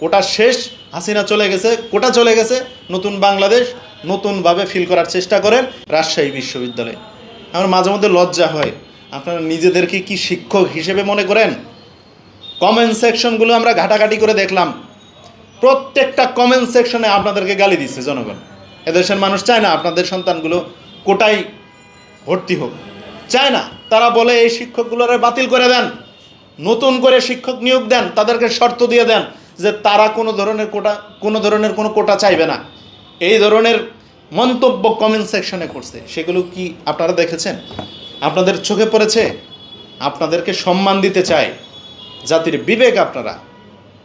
কোটা শেষ, হাসিনা চলে গেছে, কোটা চলে গেছে, নতুন বাংলাদেশ নতুনভাবে ফিল করার চেষ্টা করেন রাজশাহী বিশ্ববিদ্যালয়ে। আমার মাঝে মধ্যে লজ্জা হয়। আপনারা নিজেদেরকে কি শিক্ষক হিসেবে মনে করেন? কমেন্ট সেকশনগুলো আমরা ঘাটাঘাটি করে দেখলাম। প্রত্যেকটা কমেন্ট সেকশনে আপনাদেরকে গালি দিচ্ছে জনগণ। এদেশের মানুষ চায় না আপনাদের সন্তানগুলো কোটাই ভর্তি হোক। চায় না। তারা বলে এই শিক্ষকগুলোরে বাতিল করে দেন। নতুন করে শিক্ষক নিয়োগ দেন, তাদেরকে শর্ত দিয়ে দেন। যে তারা কোনো ধরনের কোটা, কোনো ধরনের কোনো কোটা চাইবে না। এই ধরনের মন্তব্য কমেন্ট সেকশনে করছে। সেগুলো কি আপনারা দেখেছেন? আপনাদের চোখে পড়েছে? আপনাদেরকে সম্মান দিতে চায় জাতির বিবেক আপনারা।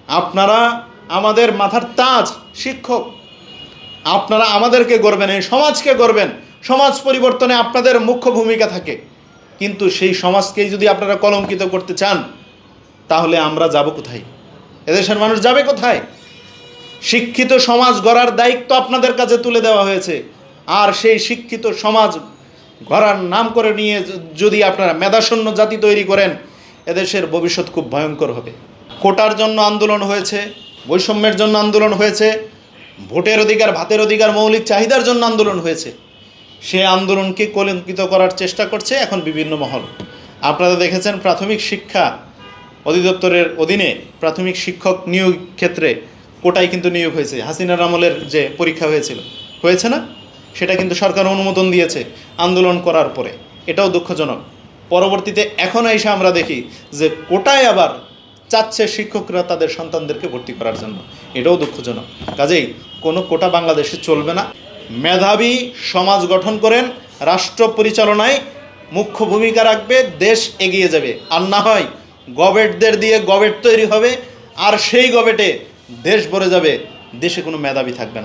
আপনারা আমাদের মাথার তাজ শিক্ষক। আপনারা আমাদেরকে গড়বেন, এই সমাজকে গড়বেন। সমাজ পরিবর্তনে আপনাদের মুখ্য ভূমিকা থাকে। কিন্তু সেই সমাজকেই যদি আপনারা কলঙ্কিত করতে চান, তাহলে আমরা যাব কোথায়? এদেশের মানুষ যাবে কোথায়? শিক্ষিত সমাজ গড়ার দায়িত্ব আপনাদের কাছে তুলে দেওয়া হয়েছে। আর সেই শিক্ষিত সমাজ গড়ার নাম করে নিয়ে যদি আপনারা মেধাশূন্য জাতি তৈরি করেন, এদেশের ভবিষ্যৎ খুব ভয়ঙ্কর হবে। কোটার জন্য আন্দোলন হয়েছে, বৈষম্যের জন্য আন্দোলন হয়েছে, ভোটের অধিকার, ভাতের অধিকার, মৌলিক চাহিদার জন্য আন্দোলন হয়েছে। সে আন্দোলনকে কলঙ্কিত করার চেষ্টা করছে এখন বিভিন্ন মহল। আপনারা দেখেছেন প্রাথমিক শিক্ষা অধিদপ্তরের অধীনে প্রাথমিক শিক্ষক নিয়োগ ক্ষেত্রে কোটায় কিন্তু নিয়োগ হয়েছে। হাসিনার আমলের যে পরীক্ষা হয়েছিল, হয়েছে না? সেটা কিন্তু সরকার অনুমোদন দিয়েছে আন্দোলন করার পরে। এটাও দুঃখজনক। পরবর্তীতে এখন এসে আমরা দেখি যে কোটায় আবার চাচ্ছে শিক্ষকরা তাদের সন্তানদেরকে ভর্তি করার জন্য। এটাও দুঃখজনক। কাজেই কোনো কোটা বাংলাদেশে চলবে না। মেধাবী সমাজ গঠন করেন, রাষ্ট্র পরিচালনায় মুখ্য ভূমিকা রাখবে, দেশ এগিয়ে যাবে। আর না হয় গবেটদের দিয়ে গবেট তৈরি হবে, আর সেই গবেটে দেশ ভরে যাবে, দেশে কোনো মেধাবী থাকবে না।